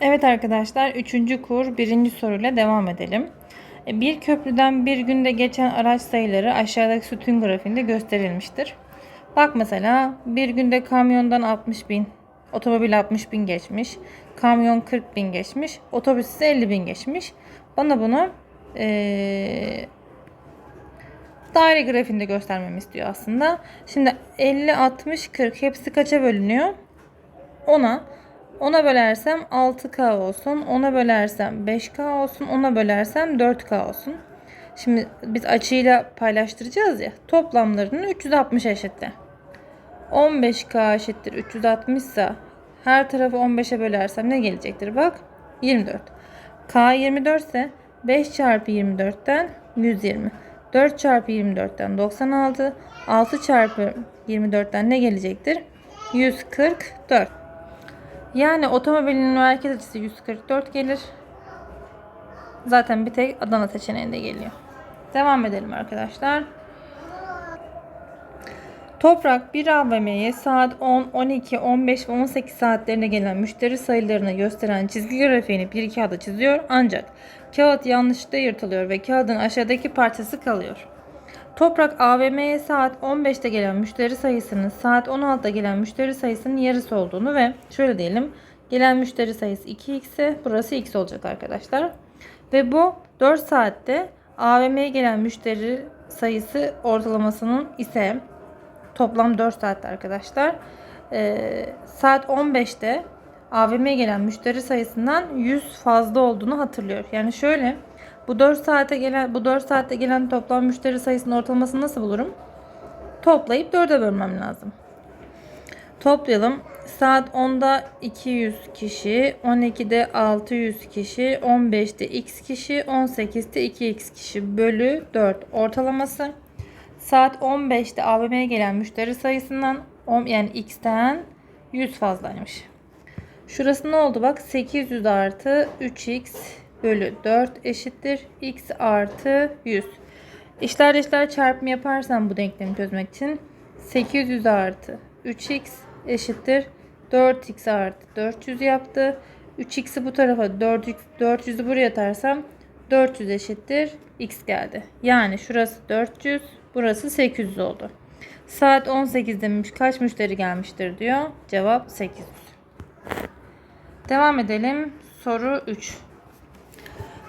Evet arkadaşlar 3. kur 1. soruyla devam edelim. E, Bir köprüden bir günde geçen araç sayıları aşağıdaki sütun grafiğinde gösterilmiştir. Bak mesela bir günde kamyondan 60 bin, otomobil 60 bin geçmiş, kamyon 40 bin geçmiş, otobüs ise 50 bin geçmiş. Bana bunu eee daire grafiğinde göstermemi istiyor aslında. Şimdi 50, 60, 40 hepsi kaça bölünüyor? 10'a. 10'a bölersem 6K olsun. 10'a bölersem 5K olsun. 10'a bölersem 4K olsun. Şimdi biz açıyla paylaştıracağız ya. Toplamlarının 360 eşittir. 15K eşittir 360 ise her tarafı 15'e bölersem ne gelecektir? Bak 24. K 24 ise 5 çarpı 24'ten 120. 4 çarpı 24'ten 96. 6 çarpı 24'ten ne gelecektir? 144. Yani otomobilin merkez açısı 144 gelir. Zaten bir tek Adana seçeneğinde geliyor. Devam edelim arkadaşlar. Toprak bir AVM'ye saat 10, 12, 15 ve 18 saatlerine gelen müşteri sayılarını gösteren çizgi grafiğini bir kağıda çiziyor ancak kağıt yanlışlıkla yırtılıyor ve kağıdın aşağıdaki parçası kalıyor. Toprak AVM'ye saat 15'te gelen müşteri sayısının saat 16'da gelen müşteri sayısının yarısı olduğunu ve şöyle diyelim gelen müşteri sayısı 2x ise burası x olacak arkadaşlar. Ve bu 4 saatte AVM'ye gelen müşteri sayısı ortalamasının ise toplam 4 saatte arkadaşlar. Ee, saat 15'te AVM'ye gelen müşteri sayısından 100 fazla olduğunu hatırlıyor. Yani şöyle bu 4 saate gelen bu 4 saatte gelen toplam müşteri sayısının ortalamasını nasıl bulurum? Toplayıp 4'e bölmem lazım. Toplayalım. Saat 10'da 200 kişi, 12'de 600 kişi, 15'te x kişi, 18'de 2x kişi bölü 4 ortalaması. Saat 15'te AVM'ye gelen müşteri sayısından yani x'ten 100 fazlaymış. Şurası ne oldu bak 800 artı 3x bölü 4 eşittir x artı 100. İşler işler çarpımı yaparsam bu denklemi çözmek için 800 artı 3x eşittir 4x artı 400 yaptı. 3x'i bu tarafa 4x 400'ü buraya atarsam 400 eşittir x geldi. Yani şurası 400 burası 800 oldu. Saat 18 demiş kaç müşteri gelmiştir diyor. Cevap 800. Devam edelim. Soru 3.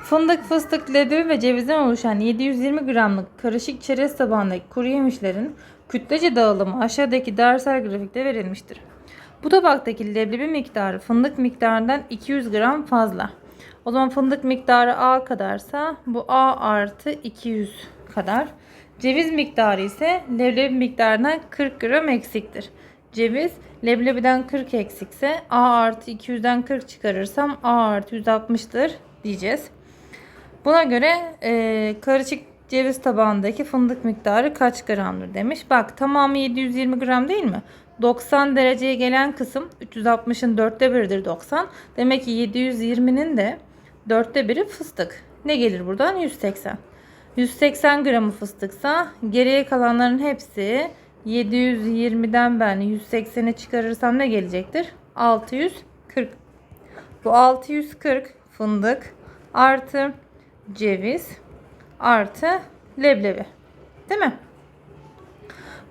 Fındık, fıstık, leblebi ve cevizden oluşan 720 gramlık karışık çerez tabağındaki kuru yemişlerin kütlece dağılımı aşağıdaki dersel grafikte verilmiştir. Bu tabaktaki leblebi miktarı fındık miktarından 200 gram fazla. O zaman fındık miktarı A kadarsa bu A artı 200 kadar. Ceviz miktarı ise leblebi miktarından 40 gram eksiktir. Ceviz leblebiden 40 eksikse A artı 200'den 40 çıkarırsam A artı 160'tır diyeceğiz. Buna göre e, karışık ceviz tabağındaki fındık miktarı kaç gramdır demiş. Bak tamamı 720 gram değil mi? 90 dereceye gelen kısım 360'ın dörtte biridir 90. Demek ki 720'nin de dörtte biri fıstık. Ne gelir buradan? 180. 180 gramı fıstıksa geriye kalanların hepsi 720'den ben 180'e çıkarırsam ne gelecektir? 640. Bu 640 fındık artı ceviz artı leblebi. Değil mi?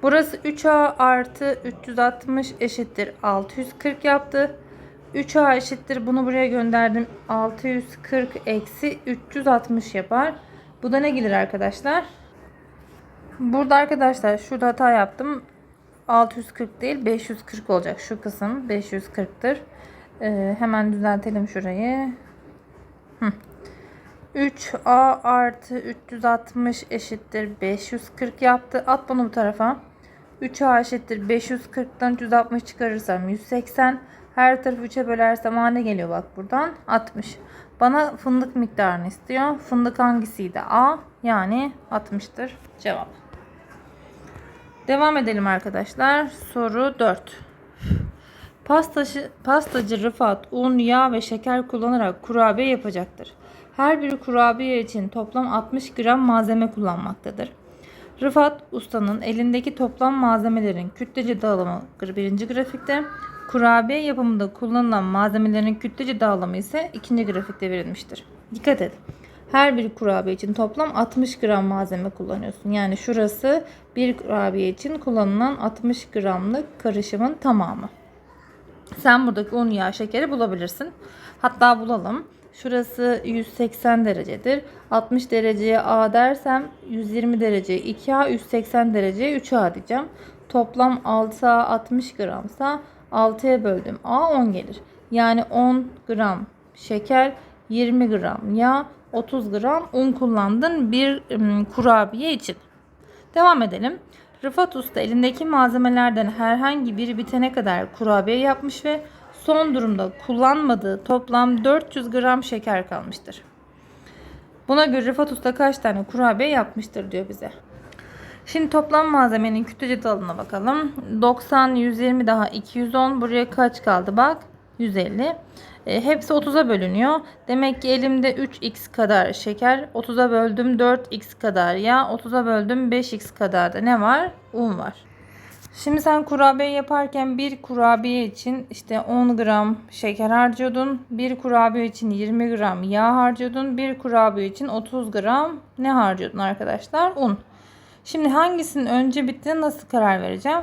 Burası 3A artı 360 eşittir 640 yaptı. 3A eşittir bunu buraya gönderdim. 640 eksi 360 yapar. Bu da ne gelir arkadaşlar? Burada arkadaşlar şurada hata yaptım. 640 değil 540 olacak şu kısım 540'tır. Ee, hemen düzeltelim şurayı. Hı. 3A artı 360 eşittir 540 yaptı. At bunu bu tarafa. 3A eşittir 540'tan 360 çıkarırsam 180. Her tarafı 3'e bölersem ne geliyor bak buradan? 60. Bana fındık miktarını istiyor. Fındık hangisiydi? A yani 60'tır cevap. Devam edelim arkadaşlar. Soru 4. Pastacı, pastacı Rıfat un, yağ ve şeker kullanarak kurabiye yapacaktır. Her bir kurabiye için toplam 60 gram malzeme kullanmaktadır. Rıfat ustanın elindeki toplam malzemelerin kütlece dağılımı birinci grafikte, Kurabiye yapımında kullanılan malzemelerin kütlece dağılımı ise ikinci grafikte verilmiştir. Dikkat et. Her bir kurabiye için toplam 60 gram malzeme kullanıyorsun. Yani şurası bir kurabiye için kullanılan 60 gramlık karışımın tamamı. Sen buradaki un, yağ, şekeri bulabilirsin. Hatta bulalım. Şurası 180 derecedir. 60 dereceye A dersem 120 dereceye 2A, 180 dereceye 3A diyeceğim. Toplam 6A 60 gramsa 6'ya böldüm. A 10 gelir. Yani 10 gram şeker, 20 gram yağ, 30 gram un kullandın bir kurabiye için. Devam edelim. Rıfat Usta elindeki malzemelerden herhangi biri bitene kadar kurabiye yapmış ve son durumda kullanmadığı toplam 400 gram şeker kalmıştır. Buna göre Rıfat Usta kaç tane kurabiye yapmıştır diyor bize. Şimdi toplam malzemenin kütlece dağılımına bakalım. 90, 120 daha 210. Buraya kaç kaldı bak? 150. E, hepsi 30'a bölünüyor. Demek ki elimde 3x kadar şeker, 30'a böldüm 4x kadar yağ, 30'a böldüm 5x kadar da ne var? Un var. Şimdi sen kurabiye yaparken bir kurabiye için işte 10 gram şeker harcıyordun. Bir kurabiye için 20 gram yağ harcıyordun. Bir kurabiye için 30 gram ne harcıyordun arkadaşlar? Un. Şimdi hangisinin önce bittiğine nasıl karar vereceğim?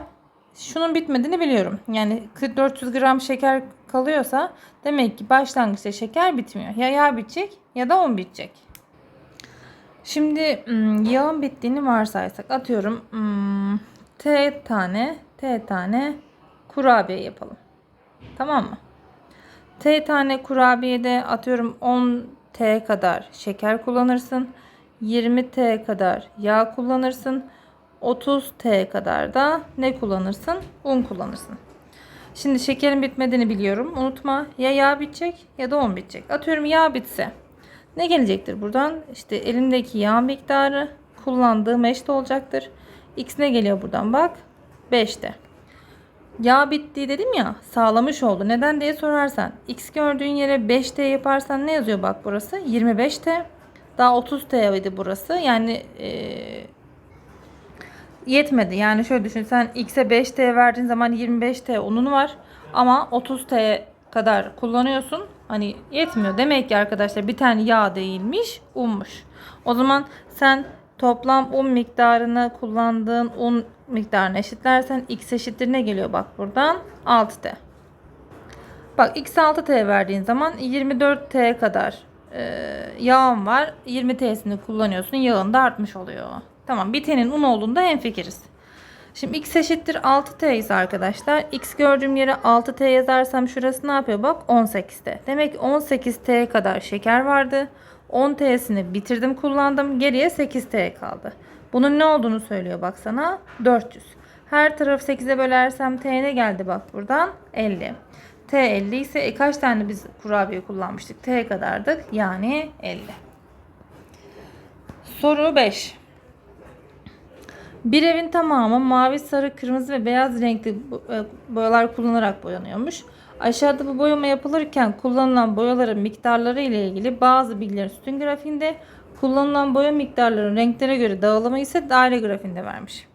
Şunun bitmediğini biliyorum. Yani 400 gram şeker kalıyorsa demek ki başlangıçta şeker bitmiyor. Ya yağ bitecek ya da un bitecek. Şimdi ım, yağın bittiğini varsaysak atıyorum ım, T tane T tane kurabiye yapalım. Tamam mı? T tane kurabiyede atıyorum 10 T kadar şeker kullanırsın. 20 T kadar yağ kullanırsın. 30 T kadar da ne kullanırsın? Un kullanırsın. Şimdi şekerin bitmediğini biliyorum. Unutma ya yağ bitecek ya da un bitecek. Atıyorum yağ bitse. Ne gelecektir buradan? İşte elimdeki yağ miktarı kullandığım eşit olacaktır. X ne geliyor buradan bak? 5'te. Yağ bitti dedim ya sağlamış oldu. Neden diye sorarsan X gördüğün yere 5T yaparsan ne yazıyor bak burası? 25T. Daha 30T idi burası. Yani eee yetmedi. Yani şöyle düşün sen X'e 5T verdiğin zaman 25T unun var ama 30T kadar kullanıyorsun. Hani yetmiyor. Demek ki arkadaşlar bir tane yağ değilmiş, unmuş. O zaman sen toplam un miktarını kullandığın un miktarını eşitlersen X eşittir ne geliyor bak buradan? 6T. Bak X 6T verdiğin zaman 24T kadar e, yağın var. 20T'sini kullanıyorsun. Yağın da artmış oluyor. Tamam bitenin un olduğunda hemfikiriz. Şimdi x eşittir 6t ise arkadaşlar x gördüğüm yere 6t yazarsam şurası ne yapıyor bak 18t. Demek ki 18t kadar şeker vardı. 10t'sini bitirdim kullandım. Geriye 8t kaldı. Bunun ne olduğunu söylüyor bak sana 400. Her tarafı 8'e bölersem t ne geldi bak buradan 50. T 50 ise e, kaç tane biz kurabiye kullanmıştık? T kadardık yani 50. Soru 5. Bir evin tamamı mavi, sarı, kırmızı ve beyaz renkli e, boyalar kullanarak boyanıyormuş. Aşağıda bu boyama yapılırken kullanılan boyaların miktarları ile ilgili bazı bilgiler sütun grafiğinde, kullanılan boya miktarlarının renklere göre dağılımı ise daire grafiğinde vermiş.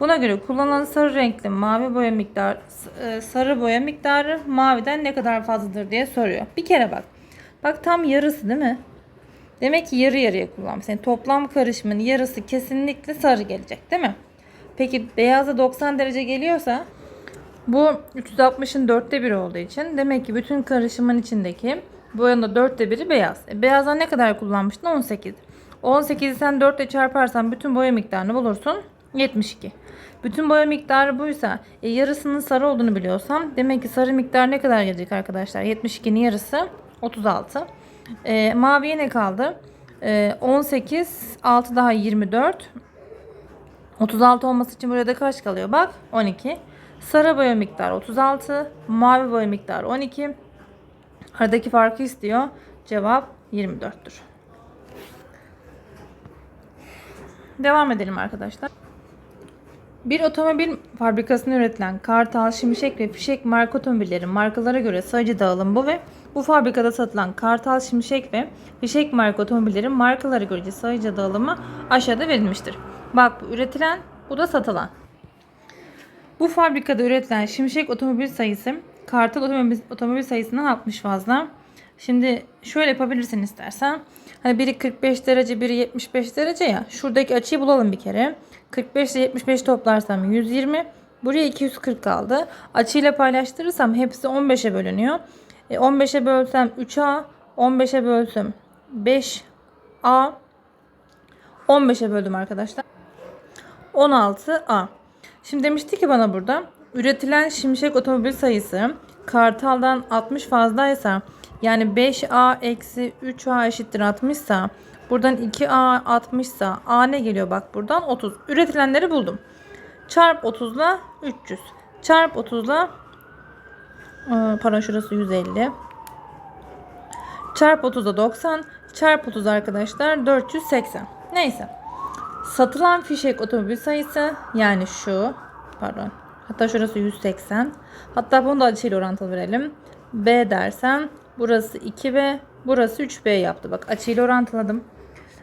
Buna göre kullanılan sarı renkli mavi boya miktarı, e, sarı boya miktarı maviden ne kadar fazladır diye soruyor. Bir kere bak. Bak tam yarısı değil mi? Demek ki yarı yarıya kullanmış. Yani toplam karışımın yarısı kesinlikle sarı gelecek değil mi? Peki beyaza 90 derece geliyorsa bu 360'ın dörtte biri olduğu için demek ki bütün karışımın içindeki boyanın dörtte biri beyaz. E, beyazdan ne kadar kullanmıştın? 18. 18'i sen 4 ile çarparsan bütün boya miktarını bulursun. 72. Bütün boya miktarı buysa e, yarısının sarı olduğunu biliyorsam demek ki sarı miktar ne kadar gelecek arkadaşlar? 72'nin yarısı 36. E, maviye ne kaldı? E, 18, 6 daha 24. 36 olması için burada kaç kalıyor? Bak 12. Sarı boya miktarı 36. Mavi boya miktarı 12. Aradaki farkı istiyor. Cevap 24'tür. Devam edelim arkadaşlar. Bir otomobil fabrikasında üretilen Kartal, Şimşek ve Fişek marka otomobillerin markalara göre sayıcı dağılım bu ve bu fabrikada satılan Kartal, Şimşek ve Fişek marka otomobillerin markalara göre sayıcı dağılımı aşağıda verilmiştir. Bak bu üretilen, bu da satılan. Bu fabrikada üretilen Şimşek otomobil sayısı Kartal otomobil, otomobil sayısından 60 fazla. Şimdi şöyle yapabilirsin istersen. Hani biri 45 derece, biri 75 derece ya. Şuradaki açıyı bulalım bir kere. 45 ile 75 toplarsam 120. Buraya 240 kaldı. Açıyla paylaştırırsam hepsi 15'e bölünüyor. E, 15'e bölsem 3A, 15'e bölsem 5A, 15'e böldüm arkadaşlar. 16A. Şimdi demişti ki bana burada üretilen şimşek otomobil sayısı Kartal'dan 60 fazlaysa yani 5A eksi 3A eşittir 60 ise buradan 2A 60 ise A ne geliyor bak buradan 30. Üretilenleri buldum. Çarp 30 ile 300. Çarp 30 ile pardon şurası 150. Çarp 30'da 90. Çarp 30 arkadaşlar 480. Neyse. Satılan fişek otomobil sayısı yani şu pardon hatta şurası 180 hatta bunu da açıyla orantılı verelim. B dersen burası 2B burası 3B yaptı. Bak açıyla orantıladım.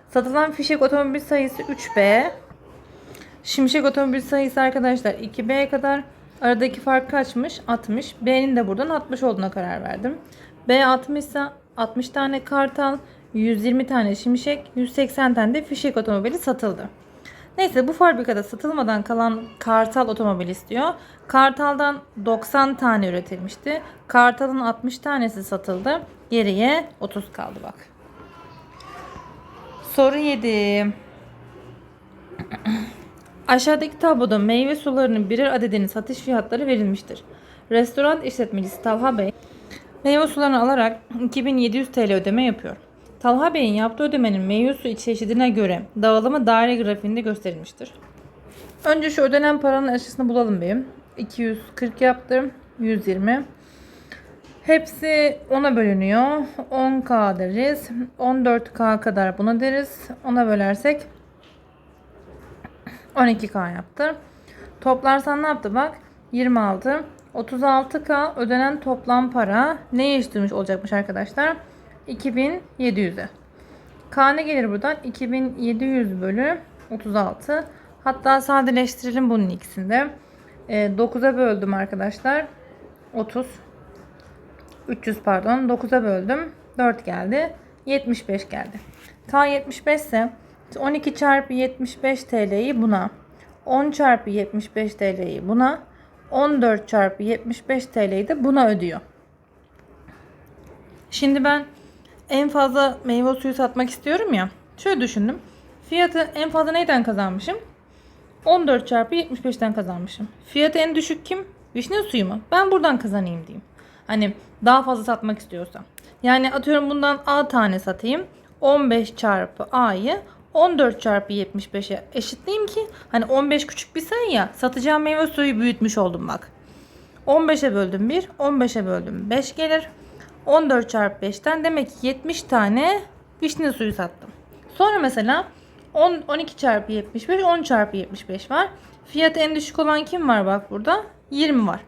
Satılan fişek otomobil sayısı 3B. Şimşek otomobil sayısı arkadaşlar 2B'ye kadar. Aradaki fark kaçmış? 60. B'nin de buradan 60 olduğuna karar verdim. B 60 ise 60 tane kartal, 120 tane şimşek, 180 tane de fişek otomobili satıldı. Neyse bu fabrikada satılmadan kalan Kartal otomobil istiyor. Kartal'dan 90 tane üretilmişti. Kartal'ın 60 tanesi satıldı. Geriye 30 kaldı bak. Soru 7. Aşağıdaki tabloda meyve sularının birer adedinin satış fiyatları verilmiştir. Restoran işletmecisi Talha Bey meyve sularını alarak 2700 TL ödeme yapıyor. Talha Bey'in yaptığı ödemenin meyve suyu çeşidine göre dağılımı daire grafiğinde gösterilmiştir. Önce şu ödenen paranın açısını bulalım bir. 240 yaptım. 120. Hepsi 10'a bölünüyor. 10k deriz. 14k kadar buna deriz. 10'a bölersek 12k yaptı. Toplarsan ne yaptı bak? 26. 36k ödenen toplam para neye eşitmiş olacakmış arkadaşlar? 2700'e. K ne gelir buradan? 2700 bölü 36. Hatta sadeleştirelim bunun ikisinde. E, 9'a böldüm arkadaşlar. 30. 300 pardon. 9'a böldüm. 4 geldi. 75 geldi. K 75 ise 12 çarpı 75 TL'yi buna. 10 çarpı 75 TL'yi buna. 14 çarpı 75 TL'yi de buna ödüyor. Şimdi ben en fazla meyve suyu satmak istiyorum ya. Şöyle düşündüm. Fiyatı en fazla neyden kazanmışım? 14 çarpı 75'ten kazanmışım. Fiyatı en düşük kim? Vişne suyu mu? Ben buradan kazanayım diyeyim. Hani daha fazla satmak istiyorsam. Yani atıyorum bundan A tane satayım. 15 çarpı A'yı 14 çarpı 75'e eşitleyeyim ki hani 15 küçük bir sayı ya satacağım meyve suyu büyütmüş oldum bak. 15'e böldüm 1, 15'e böldüm 5 gelir. 14 çarpı 5'ten demek ki 70 tane vişne suyu sattım. Sonra mesela 10, 12 çarpı 75, 10 çarpı 75 var. Fiyatı en düşük olan kim var bak burada? 20 var.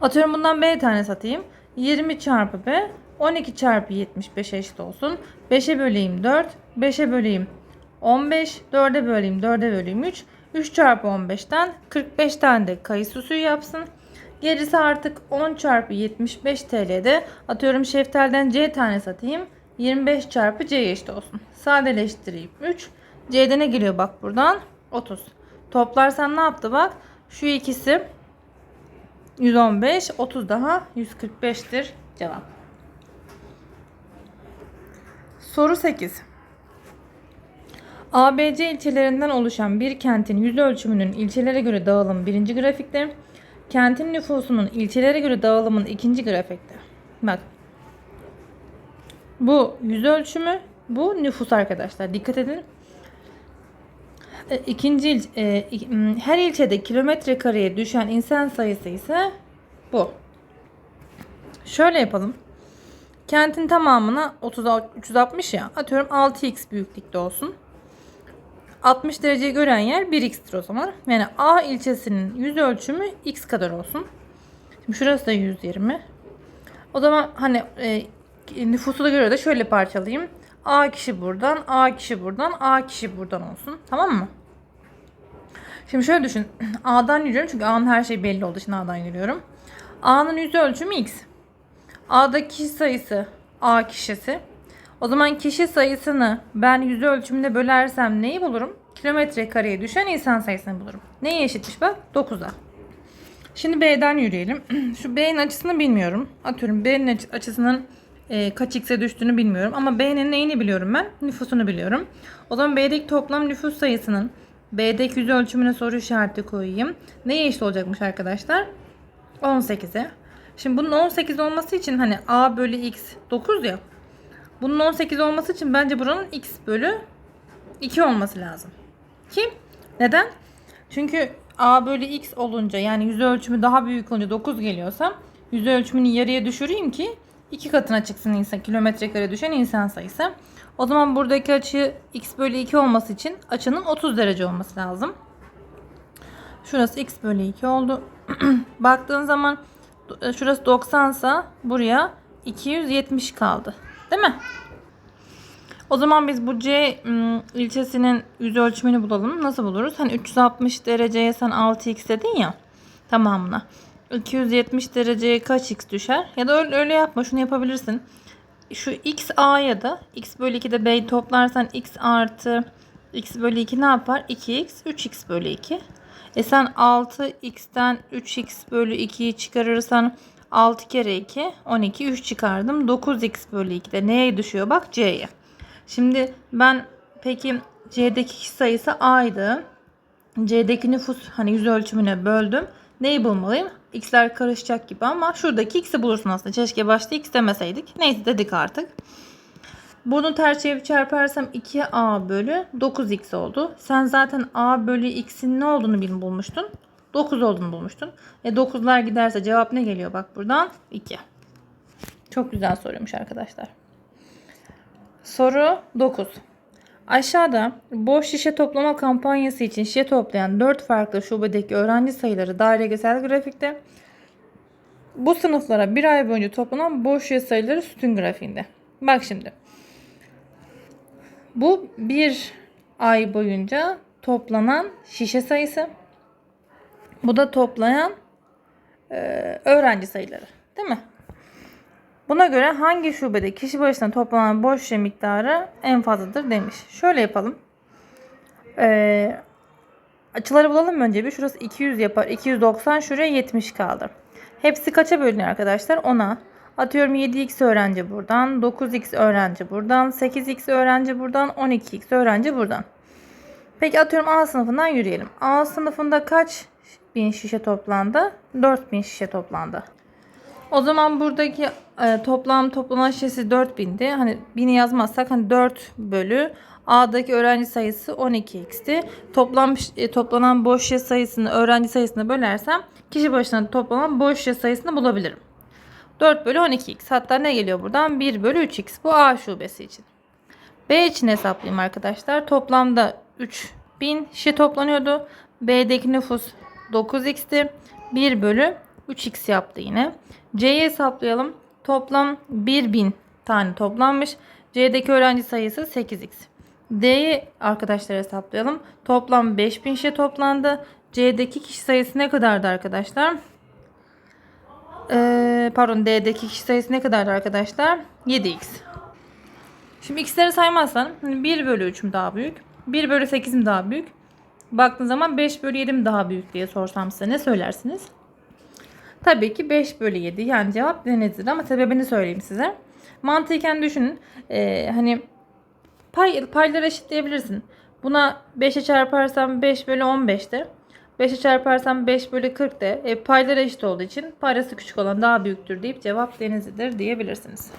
Atıyorum bundan B tane satayım. 20 çarpı B 12 çarpı 75 eşit olsun. 5'e böleyim 4. 5'e böleyim 15. 4'e böleyim 4'e böleyim 3. 3 çarpı 15'ten 45 tane de kayısı suyu yapsın. Gerisi artık 10 çarpı 75 TL'de atıyorum şeftalden C tane satayım. 25 çarpı C eşit olsun. Sadeleştireyim 3. C'de ne geliyor bak buradan? 30. Toplarsan ne yaptı bak? Şu ikisi 115, 30 daha 145'tir cevap. Soru 8. ABC ilçelerinden oluşan bir kentin yüz ölçümünün ilçelere göre dağılımı birinci grafikte. Kentin nüfusunun ilçelere göre dağılımının ikinci grafikte. Bak. Bu yüz ölçümü, bu nüfus arkadaşlar. Dikkat edin. E, İkinci il, e, her ilçede kilometre kareye düşen insan sayısı ise bu. Şöyle yapalım. Kentin tamamına 30 360 ya. Atıyorum 6x büyüklükte olsun. 60 dereceyi gören yer 1x'tir o zaman. Yani A ilçesinin yüz ölçümü x kadar olsun. Şimdi şurası da 120. O zaman hani e, nüfusu da göre de şöyle parçalayayım. A kişi buradan, A kişi buradan, A kişi buradan olsun. Tamam mı? Şimdi şöyle düşün. A'dan yürüyorum çünkü A'nın her şeyi belli olduğu için A'dan yürüyorum. A'nın yüz ölçümü x. A'daki kişi sayısı A kişisi. O zaman kişi sayısını ben yüz ölçümünde bölersem neyi bulurum? Kilometre kareye düşen insan sayısını bulurum. Neye eşitmiş bak? 9'a. Şimdi B'den yürüyelim. Şu B'nin açısını bilmiyorum. Atıyorum B'nin açı- açısının e, kaç x'e düştüğünü bilmiyorum. Ama B'nin neyini biliyorum ben? Nüfusunu biliyorum. O zaman B'deki toplam nüfus sayısının B'deki yüz ölçümüne soru işareti koyayım. Neye eşit olacakmış arkadaşlar? 18'e. Şimdi bunun 18 olması için hani A bölü X 9 ya. Bunun 18 olması için bence buranın X bölü 2 olması lazım. Ki neden? Çünkü A bölü X olunca yani yüz ölçümü daha büyük olunca 9 geliyorsa yüz ölçümünü yarıya düşüreyim ki iki katına çıksın insan kilometre kare düşen insan sayısı. O zaman buradaki açı x bölü 2 olması için açının 30 derece olması lazım. Şurası x bölü 2 oldu. Baktığın zaman e, şurası 90 sa buraya 270 kaldı. Değil mi? O zaman biz bu C ilçesinin yüz ölçümünü bulalım. Nasıl buluruz? Hani 360 dereceye sen 6x dedin ya tamamına. 270 dereceye kaç x düşer? Ya da öyle, öyle yapma şunu yapabilirsin. Şu x a'ya da x bölü 2'de b'yi toplarsan x artı x bölü 2 ne yapar? 2x 3x bölü 2. E sen 6x'ten 3x bölü 2'yi çıkarırsan 6 kere 2 12 3 çıkardım. 9x bölü 2'de neye düşüyor? Bak c'ye. Şimdi ben peki C'deki kişi sayısı A'ydı. C'deki nüfus hani yüz ölçümüne böldüm. Neyi bulmalıyım? X'ler karışacak gibi ama şuradaki X'i bulursun aslında. Keşke başta X demeseydik. Neyse dedik artık. Bunu ters çevirip çarparsam 2A bölü 9X oldu. Sen zaten A bölü X'in ne olduğunu bulmuştun. 9 olduğunu bulmuştun. E 9'lar giderse cevap ne geliyor bak buradan? 2. Çok güzel soruymuş arkadaşlar. Soru 9. Aşağıda boş şişe toplama kampanyası için şişe toplayan 4 farklı şubedeki öğrenci sayıları dairesel grafikte. Bu sınıflara bir ay boyunca toplanan boş şişe sayıları sütun grafiğinde. Bak şimdi. Bu bir ay boyunca toplanan şişe sayısı. Bu da toplayan e, öğrenci sayıları. Değil mi? Buna göre hangi şubede kişi başına toplanan şişe miktarı en fazladır demiş. Şöyle yapalım. Ee, açıları bulalım önce bir. Şurası 200 yapar. 290 şuraya 70 kaldı. Hepsi kaça bölünüyor arkadaşlar? 10'a. Atıyorum 7x öğrenci buradan, 9x öğrenci buradan, 8x öğrenci buradan, 12x öğrenci buradan. Peki atıyorum A sınıfından yürüyelim. A sınıfında kaç bin şişe toplandı? 4000 şişe toplandı. O zaman buradaki e, toplam toplanan şişesi 4000'di. Hani 1000'i yazmazsak hani 4 bölü A'daki öğrenci sayısı 12x'ti. Toplam e, toplanan boş şişe sayısını öğrenci sayısına bölersem kişi başına toplanan boş şişe sayısını bulabilirim. 4 bölü 12x. Hatta ne geliyor buradan? 1 bölü 3x. Bu A şubesi için. B için hesaplayayım arkadaşlar. Toplamda 3000 şişe toplanıyordu. B'deki nüfus 9x'ti. 1 bölü 3x yaptı yine. C'yi hesaplayalım. Toplam 1000 tane toplanmış. C'deki öğrenci sayısı 8x. D'yi arkadaşlar hesaplayalım. Toplam 5000 şişe toplandı. C'deki kişi sayısı ne kadardı arkadaşlar? Ee, pardon D'deki kişi sayısı ne kadardı arkadaşlar? 7x. Şimdi x'leri saymazsan 1 bölü 3 mü daha büyük? 1 bölü 8 mi daha büyük? Baktığın zaman 5 bölü 7 mi daha büyük diye sorsam size ne söylersiniz? Tabii ki 5 bölü 7 yani cevap denizlidir ama sebebini söyleyeyim size. Mantıken düşünün. Ee, hani pay, payları eşitleyebilirsin. Buna 5'e çarparsam 5 bölü 15'te. 5'e çarparsam 5 bölü 40 de. E, payları eşit olduğu için parası küçük olan daha büyüktür deyip cevap denizlidir diyebilirsiniz.